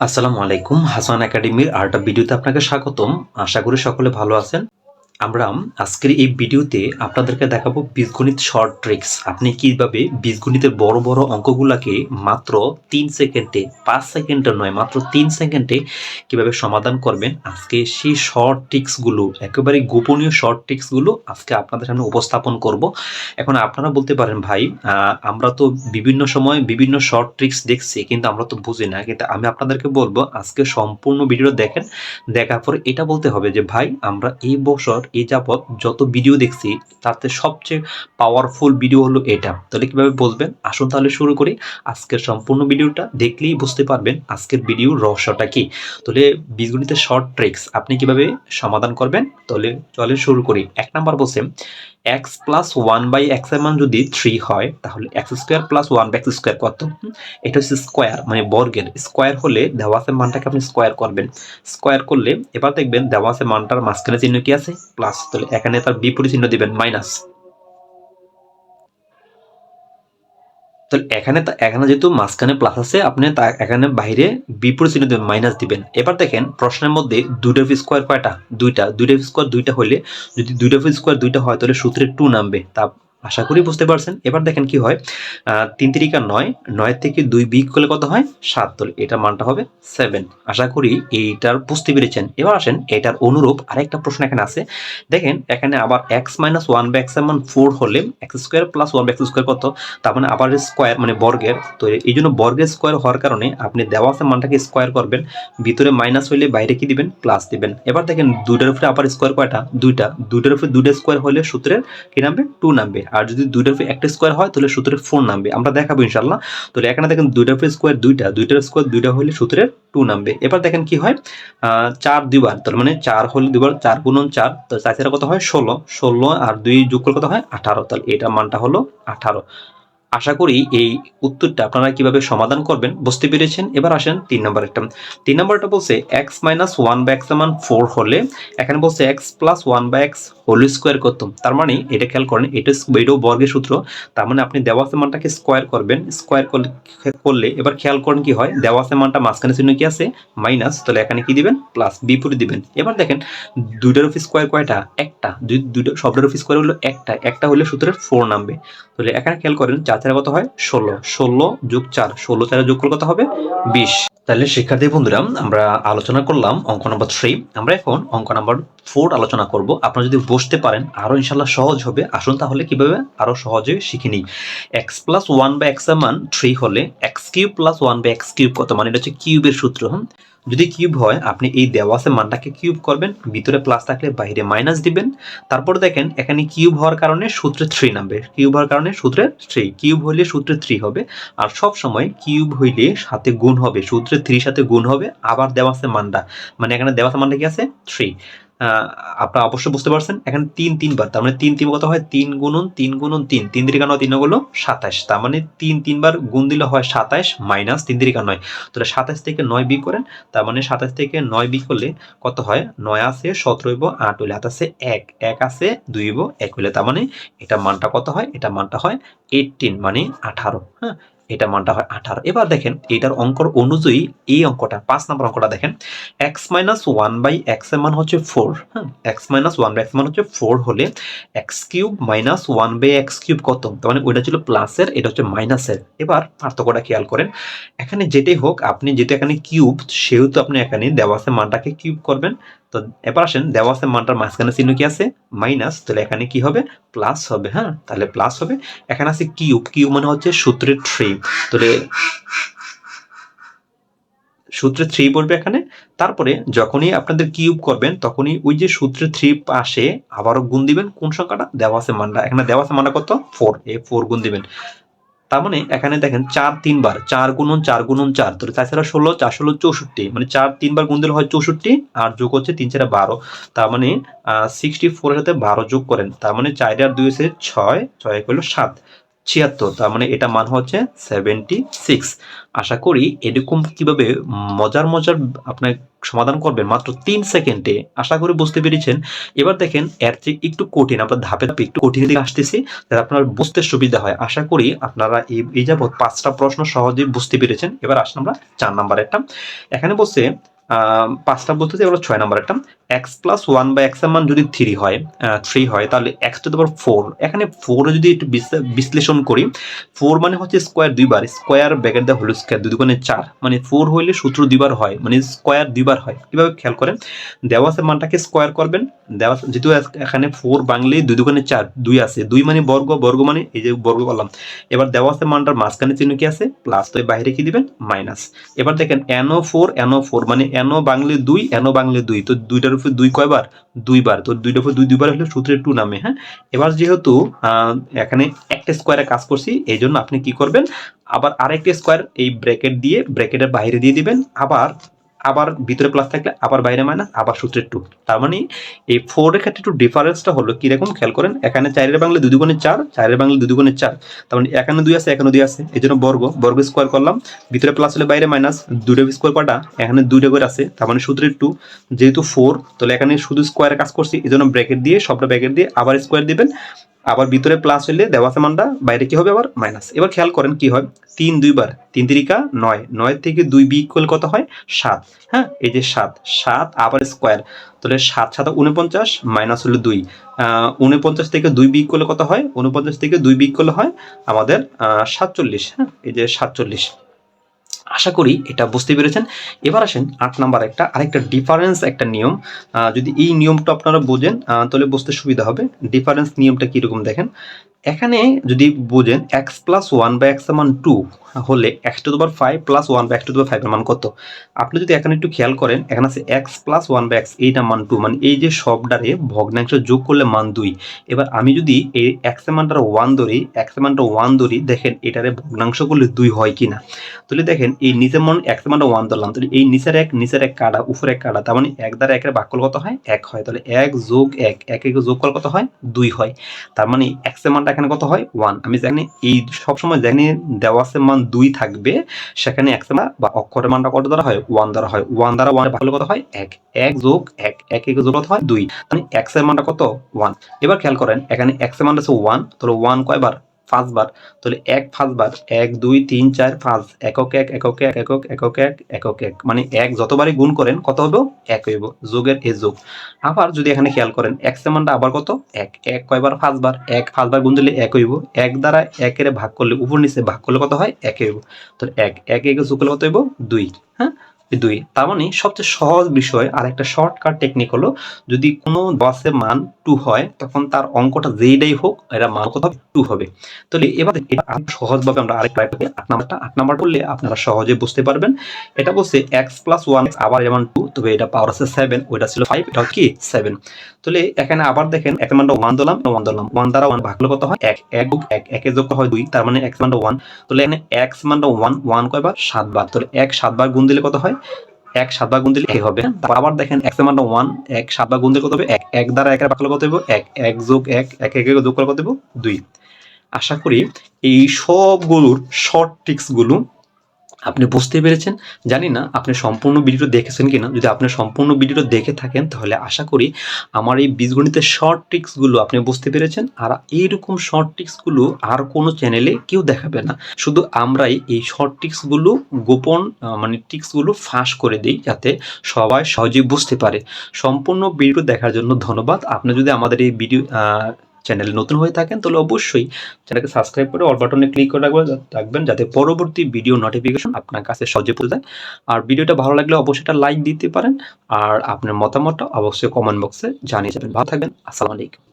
আসসালামু আলাইকুম। হাসান একাডেমির আর্ট ভিডিওতে আপনাকে স্বাগতম। আশা করি সকলে ভালো আছেন। আমরা আজকের এই ভিডিওতে আপনাদেরকে দেখাবো বীজগণিত শর্ট ট্রিক্স আপনি কীভাবে বীজগণিতের বড় বড় অঙ্কগুলাকে মাত্র তিন সেকেন্ডে, পাঁচ সেকেন্ডে নয়, মাত্র তিন সেকেন্ডে কীভাবে সমাধান করবেন? আজকে সেই শর্ট ট্রিক্সগুলো একেবারে গোপনীয় শর্ট ট্রিক্সগুলো আজকে আপনাদের সামনে উপস্থাপন করব। এখন আপনারা বলতে পারেন, ভাই আমরা তো বিভিন্ন সময় বিভিন্ন শর্ট ট্রিক্স দেখছি, কিন্তু আমরা তো বুঝি না। কিন্তু আমি আপনাদেরকে বলব, আজকে সম্পূর্ণ ভিডিও দেখেন, দেখার পর এটা বলতে হবে যে, ভাই, আমরা এই বছর এই যাবৎ যত ভিডিও দেখছি, তাতে সবচেয়ে পাওয়ারফুল ভিডিও হলো এটা। তাহলে কীভাবে বলবেন আসুন তাহলে শুরু করি। আজকের সম্পূর্ণ ভিডিওটা দেখলেই বুঝতে পারবেন আজকের ভিডিওর রহস্যটা কি। তাহলে বীজগণিতের শর্ট ট্রিক্স আপনি কীভাবে সমাধান করবেন? তাহলে চলে শুরু করি। এক নাম্বার বলছে এক্স প্লাস ওয়ান বাই এক্সের মান যদি থ্রি হয়, তাহলে X square plus one by X square কত? এটা হচ্ছে স্কোয়ার মানে বর্গের। স্কোয়ার হলে দেওয়াসের মানটাকে আপনি স্কোয়ার করবেন। স্কোয়ার করলে এবার দেখবেন দেওয়াসের মানটার মাঝখানে চিহ্ন কি আছে? প্লাস তাহলে এখানে তার বিপরীত চিহ্ন দিবেন মাইনাস তাহলে এখানে এখানে যেহেতু মাঝখানে প্লাস আছে, আপনি তা এখানে বাইরে বিপরীত চিহ্ন দেবেন মাইনাস দিবেন। এবার দেখেন প্রশ্নের মধ্যে দুইটা ফি স্কোয়ার কয়টা? দুইটা। দুইটা ফি স্কোয়ার দুইটা হলে যদি দুইটা ফি স্কোয়ার দুইটা হয়, তাহলে সূত্রে টু নামবে। তা আশা করি বুঝতে পারছেন। এবার দেখেন কি হয়। তিন তিরিকা নয় নয় থেকে দুই বিগ করলে কত হয়? সাত। তাহলে এটার মানটা হবে সেভেন আশা করি এইটার বুঝতে পেরেছেন। এবার আসেন, এটার অনুরূপ আরেকটা প্রশ্ন এখানে আছে। দেখেন, এখানে আবার এক্স মাইনাস ওয়ান বাই এক্সের মান ফোর হলে X square plus one by square কত? তার মানে আবার স্কোয়ার মানে বর্গের। তো এই জন্য বর্গের স্কোয়ার হওয়ার কারণে আপনি দেওয়া আছে মানটাকে স্কোয়ার করবেন। ভিতরে মাইনাস হইলে বাইরে কি দিবেন? প্লাস দিবেন। এবার দেখেন দুইটার উপরে আবার স্কোয়ার কয়টা? দুইটা। দুইটার উপরে দুইটা স্কোয়ার হলে সূত্রের কি নামবে? টু নামবে। আর যদি দুইটা একটা স্কোয়ার হয়, তাহলে সূত্রের ফোর নামবে। আমরা দেখাবো ইনশাল্লাহ তাহলে এখানে দেখেন দুইটা স্কোয়ার দুইটা, দুইটার স্কোয়ার দুইটা হলে সূত্রের টু নামবে। এবার দেখেন কি হয়? চার দুইবার, তার মানে চার হলে দুবার চার গুণন চার তো চার চারে কত হয়? ষোলো। ষোলো আর দুই যোগ করলে কত হয়? আঠারো। তাহলে এটা মানটা হলো আঠারো। আশা করি এই উত্তরটা আপনারা কীভাবে সমাধান করবেন বুঝতে পেরেছেন। এবার আসেন তিন নম্বর একটা। তিন নম্বরটা বলছে X minus one by X মান ফোর হলে এখানে বলছে X plus one by X whole square করতাম। তার মানে এটা খেয়াল করেন, এটা এটাও বর্গের সূত্র। তার মানে আপনি দেওয়া মানটাকে স্কোয়ার করবেন। স্কোয়ার করলে এবার খেয়াল করেন কি হয়? দেওয়া মানটা মাঝখানে চিহ্ন কি আছে? মাইনাস তাহলে এখানে কি দিবেন? প্লাস বিপরীত দিবেন। এবার দেখেন, দুইটার অফিস স্কোয়ার কয়টা? একটা। দুই দুইটা সবটার অফিস স্কোয়ার হলো একটা। একটা হলে সূত্রের ফোর নামবে। তাহলে এখানে খেয়াল করেন চার চারে কত হয়? ষোলো। ষোলো যোগ চার, ষোলো চারে যোগ করলে কত হবে? বিশ। তাহলে শিক্ষার্থী বন্ধুরা, আমরা আলোচনা করলাম অঙ্ক নম্বর থ্রি আমরা এখন অঙ্ক নম্বর ফোর আলোচনা করব। আপনারা যদি বসতে পারেন, আরও ইনশাল্লাহ সহজ হবে। আসুন তাহলে কীভাবে আরও সহজে শিখে নিই। X plus one by X মান থ্রি হলে X cube plus one by X cube কত? মানে এটা হচ্ছে কিউবের সূত্র, হুম? যদি কিউব হয়, আপনি এই দেওয়া আছে মানটাকে কিউব করবেন, ভিতরে প্লাস থাকলে বাইরে মাইনাস দিবেন। তারপর দেখেন, এখানে কিউব হওয়ার কারণে সূত্রে থ্রি নামবে। কিউব হওয়ার কারণে সূত্রে থ্রি কিউব হইলে সূত্রে থ্রি হবে। আর সব সময় কিউব হইলে সাথে গুণ হবে। সূত্রে থ্রি সাথে গুণ হবে। আবার দেওয়া আছে মানটা মানে এখানে দেওয়া আছে মানটা কি আছে? থ্রি আপনারা অবশ্যই বুঝতে পারছেন। এখানে তিন, তিনবার। তার মানে তিন তিন কত হয়? তিন গুণন তিন গুণন, তিন। তিন তিরিকা নয়, তিন হলো সাতাশ তার মানে তিন তিনবার গুণ দিলে হয় সাতাশ মাইনাস তিন তিরিকা নয়। তাহলে সাতাশ থেকে নয় বি করেন, তার মানে সাতাশ থেকে নয় বি করলে কত হয়? নয় আছে সতেরো হইব, আট হইলে হাত আছে এক। এক আছে দুই হইব, এক হইলে তার মানে এটা মানটা কত হয়? এটা মানটা হয় এইটিন মানে আঠারো। হ্যাঁ? এটা মানটা হয় আঠারো। এবার দেখেন, এটার অঙ্কর অনুযায়ী এই অঙ্কটা, পাঁচ নম্বর অঙ্কটা দেখেন এক্স মাইনাস ওয়ান বাই এক্সের মান হচ্ছে ফোর হ্যাঁ X minus one by X মান হচ্ছে ফোর হলে X cube minus one by X cube কত? তার মানে ওইটা ছিল প্লাসের এটা হচ্ছে মাইনাসের এবার পার্থক্যটা খেয়াল করেন, এখানে যেটাই হোক, আপনি যেটা এখানে কিউব সেহেতু আপনি এখানে দেওয়া আছে মানটাকে কিউব করবেন। তো এবার আসেন দেওয়া আছে মানটার মাঝখানে চিহ্ন কি আছে? মাইনাস, তাহলে এখানে কি হবে? প্লাস হবে হ্যাঁ? তাহলে প্লাস হবে। এখানে আছে কিউব কিউব মানে হচ্ছে সূত্রের থ্রি। তাহলে সূত্রে থ্রি পড়বে এখানে। তারপরে যখনই আপনাদের কিউব করবেন, তখনই ওই যে সূত্রে থ্রি পাশে আবারও গুণ দিবেন। কোন সংখ্যাটা? দেওয়া আছে মানটা। এখানে দেওয়া আছে মানটা কত? ফোর। এ ফোর গুণ দিবেন। তার মানে এখানে দেখেন চার তিনবার, চার গুণন চার গুণন, চার। তো তাছাড়া ছাড়া ষোলো, চার ষোলো, চৌষট্টি। মানে চার তিনবার গুণ দিলে হয় চৌষট্টি, আর যোগ হচ্ছে তিন চারে বারো। তার মানে সিক্সটি ফোরের সাথে বারো যোগ করেন। তার মানে চার আর দুই হচ্ছে ছয় ছয় এক হলো সাত। ছিয়াত্তর, তার মানে এটা মান হচ্ছে সেভেন্টি সিক্স আশা করি এরকম কীভাবে মজার মজার আপনার সমাধান করবেন মাত্র তিন সেকেন্ডে, আশা করি বুঝতে পেরেছেন। এবার দেখেন, এর চেয়ে একটু কঠিন আমরা ধাপে ধাপে একটু কঠিন দিকে আসতেছি, যাতে আপনার বুঝতে সুবিধা হয়। আশা করি আপনারা এই এই যাবৎ পাঁচটা প্রশ্ন সহজেই বুঝতে পেরেছেন। এবার আসলে আমরা চার নাম্বার একটা। এখানে বলছে পাঁচটা বলতেছে এবার ছয় নম্বর একটা এক্স প্লাস ওয়ান বা এক্সের মান যদি থ্রি হয় থ্রি হয়, তাহলে এক্স টু পাওয়ার ফোর এখানে ফোর যদি একটু বিশ্লেষণ করি ফোর মানে হচ্ছে স্কোয়ার দুইবার স্কোয়ার ব্যাকেট দেওয়া হলো স্কোয়ার দুই দুগুণে চার। মানে ফোর হইলে সূত্র দুইবার হয় মানে স্কোয়ার দুইবার হয়। কীভাবে খেয়াল করেন? দেওয়া আছে মানটাকে স্কোয়ার করবেন। দেওয়া আছে- যেহেতু এখানে ফোর বাংলে দুই দুগুণে চার, দুই আছে। দুই মানে বর্গ বর্গ মানে এই যে বর্গ করলাম। এবার দেওয়াসের মানটার মাঝখানে চিহ্ন কি আছে? প্লাস তো বাইরে কি দিবেন? মাইনাস এবার দেখেন এনও ফোর এনও ফোর মানে এনও বাংলে দুই এনও বাংলে দুই। তো দুইটার উপর দুই কয়বার? দুইবার। তো দুইটার উপর দুই, দুইবার হলে সূত্রে টু নামে হ্যাঁ? এবার যেহেতু এখানে একটা স্কোয়ারে কাজ করছি এই জন্য আপনি কি করবেন? আবার আরেকটা স্কোয়ার এই ব্র্যাকেট দিয়ে ব্র্যাকেটের বাইরে দিয়ে দিবেন। আবার আবার ভিতরে প্লাস থাকলে আবার বাইরে মাইনাস আবার সূত্রের টু তার মানে এই ফোর এর ক্ষেত্রে একটু ডিফারেন্সটা হলো কীরকম? খেয়াল করেন, এখানে চারের বাংলা দুই দুগুণে চার, চারের বাংলা দুই দুগুণে চার। তার মানে এখানে দুই আছে, এখানে দুই আছে। এই জন্য বর্গ বর্গ স্কোয়ার করলাম। ভিতরে প্লাস হলে বাইরে মাইনাস দুইটা স্কোয়ার কটা এখানে দুইটা করে আছে। তার মানে সূত্রের টু যেহেতু ফোর তাহলে এখানে শুধু স্কোয়ারে কাজ করছি, এই জন্য ব্র্যাকেট দিয়ে, সবটা ব্র্যাকেট দিয়ে আবার স্কোয়ার দিবেন। আবার ভিতরে প্লাস হলে দেওয়া মানটা, বাইরে কি হবে আবার? মাইনাস এবার খেয়াল করেন কি হয়? তিন দুইবার তিন তিরিকা, নয়। নয় থেকে দুই বি ইকুয়াল কত হয়? সাত। হ্যাঁ? এই যে সাত। সাত আবার স্কোয়ার তাহলে সাত সাত উনপঞ্চাশ মাইনাস হলো দুই। উনপঞ্চাশ থেকে দুই বি ইকুয়াল কত হয়? উনপঞ্চাশ থেকে দুই বি ইকুয়াল হয় আমাদের সাতচল্লিশ। হ্যাঁ? এই যে সাতচল্লিশ। আশা করি এটা বুঝতে পেরেছেন। এবার আসেন আট নাম্বার একটা, আরেকটা ডিফারেন্স একটা নিয়ম। যদি এই নিয়মটা আপনারা বোঝেন তাহলে বুঝতে সুবিধা হবে। ডিফারেন্স নিয়মটা কীরকম দেখেন। এখানে যদি বোঝেন X plus one by X মান টু হলে এক্স টু দুবার ফাইভ প্লাস ওয়ান বা এক্স টু দুবার ফাইভের মান কত? আপনি যদি এখানে একটু খেয়াল করেন, এখানে আছে এক্স প্লাস ওয়ান বা এক্স এইটা মান টু মানে এই যে সবটারে ভগ্নাংশ যোগ করলে মান দুই। এবার আমি যদি এই এক্সের মানটা ওয়ান ধরি এক্স মানটা ওয়ান ধরি, দেখেন এটারে ভগ্নাংশ করলে দুই হয় কিনা? তাহলে দেখেন, এই নিচের মান এক্স মানটা ওয়ান ধরলাম, তাহলে এই নিচের এক নিচের এক কাটা উপরে এক কাটা, তার মানে এক দ্বারা একের করলে কত হয়? এক হয়। তাহলে এক যোগ এক এক যোগ করলে কত হয়? দুই হয়। তার মানে এক্স মানটা এখানে কত হয়? ওয়ান আমি জানি এই সবসময় জানি দেওয়া আছে মান দুই থাকবে, সেখানে এক সেমা বা অক্ষরের মানটা কত দ্বারা হয়? ওয়ান দ্বারা হয়। ওয়ান দ্বারা ওয়ান করলে কত হয়? এক। এক যোগ এক। এক এক যোগ কত হয়? দুই। মানে এক্সের মানটা কত? ওয়ান এবার খেয়াল করেন, এখানে এক্সের মানটা হচ্ছে ওয়ান তাহলে ওয়ান কয়বার? পাঁচবার। তাহলে এক পাঁচবার, এক, দুই, তিন, চার, পাঁচ, একক এক একক এক, একক একক এক একক এক। মানে এক যতবারই গুণ করেন, কত হবে এক হইব। যোগের এ যোগ। আবার যদি এখানে খেয়াল করেন, এক এর মানটা আবার কত? এক। এক কয়বার? পাঁচবার। এক, পাঁচবার গুণ দিলে এক হইব। এক দ্বারা একের ভাগ করলে, উপর নিচে ভাগ করলে কত হয়? এক হইব। তো এক এক এক যোগ করলে কত হইব? দুই। হ্যাঁ? দুই। তার মানে সবচেয়ে সহজ বিষয় আর একটা শর্টকাট টেকনিক হলো, যদি কোনো বাসে মান টু হয়, তখন তার অঙ্কটা যেইটাই হোক এটা মান কত টু হবে। তাহলে এবার এটা সহজভাবে আমরা আরেকটা একটা আট নাম্বারটা, আট নাম্বার করলে আপনারা সহজে বুঝতে পারবেন। এটা বলছে এক্স প্লাস ওয়ান আবার যেমন টু তবে এটা পাওয়ার আছে সেভেন ওইটা ছিল ফাইভ এটা কি? সেভেন তাহলে এখানে আবার দেখেন, এক মানটা ওয়ান দিলাম ওয়ান দিলাম। ওয়ান দ্বারা ওয়ান ভাগ করলে কত হয়? এক। এক এক, একে যোগ হয় দুই, তার মানে এক্স মানটা ওয়ান তাহলে এখানে এক্স মানটা ওয়ান ওয়ান কয়বার? সাতবার। তাহলে এক সাতবার গুণ দিলে কত হয়? এক সাতবার গুণ দিলে এক হবে? আবার দেখেন এক্সের ওয়ান এক সাতবার গুণ দিলে কত হবে? এক এক দ্বারা একের করলে কত হবে এক এক যোগ এক এক এক যোগ করে কত হবে দুই। আশা করি এই সবগুলোর শর্ট ট্রিক্সগুলো আপনি বুঝতে পেরেছেন। জানি না আপনি সম্পূর্ণ ভিডিওটা দেখেছেন কিনা। যদি আপনি সম্পূর্ণ ভিডিওটা দেখে থাকেন, তাহলে আশা করি আমার এই বীজগণিতের শর্ট ট্রিক্সগুলো আপনি বুঝতে পেরেছেন। আর এইরকম শর্ট ট্রিক্সগুলো আর কোনো চ্যানেলে কেউ দেখাবে না। শুধু আমরাই এই শর্ট ট্রিক্সগুলো গোপন মানে ট্রিক্সগুলো ফাঁস করে দিই যাতে সবাই সহজেই বুঝতে পারে। সম্পূর্ণ ভিডিও দেখার জন্য ধন্যবাদ। আপনি যদি আমাদের এই ভিডিও চ্যানেলে নতুন হয়ে থাকেন, তাহলে অবশ্যই চ্যানেলকে সাবস্ক্রাইব করে অল বাটনে ক্লিক করে রাখবেন রাখবেন যাতে পরবর্তী ভিডিও নোটিফিকেশন আপনার কাছে সহজে পৌঁছে যায়। আর ভিডিওটা ভালো লাগলে অবশ্যই একটা লাইক দিতে পারেন, আর আপনার মতামতটা অবশ্যই কমেন্ট বক্সে জানিয়ে যাবেন। ভালো থাকবেন, আসসালামু আলাইকুম।